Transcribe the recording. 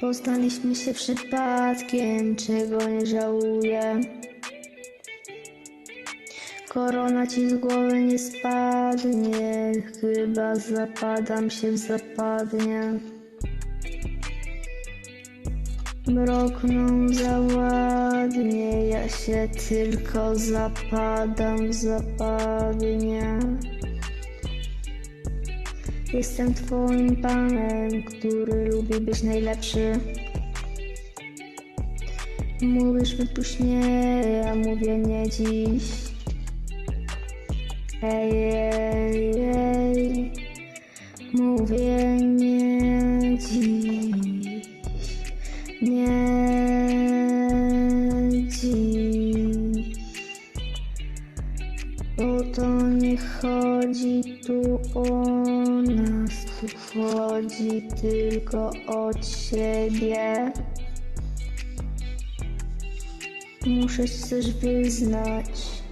Poznaliśmy się przypadkiem, czego nie żałuję. Korona ci z głowy nie spadnie, chyba zapadam się w zapadnie. Mrokną za ładnie, ja się tylko zapadam w zapadnie. Jestem twoim panem, który lubi być najlepszy. Mówisz wypuść mnie, ja mówię nie dziś. Ej, ej, ej, mówię nie dziś. O to nie chodzi tu o nas, tu chodzi tylko o ciebie. Muszę coś wyznać.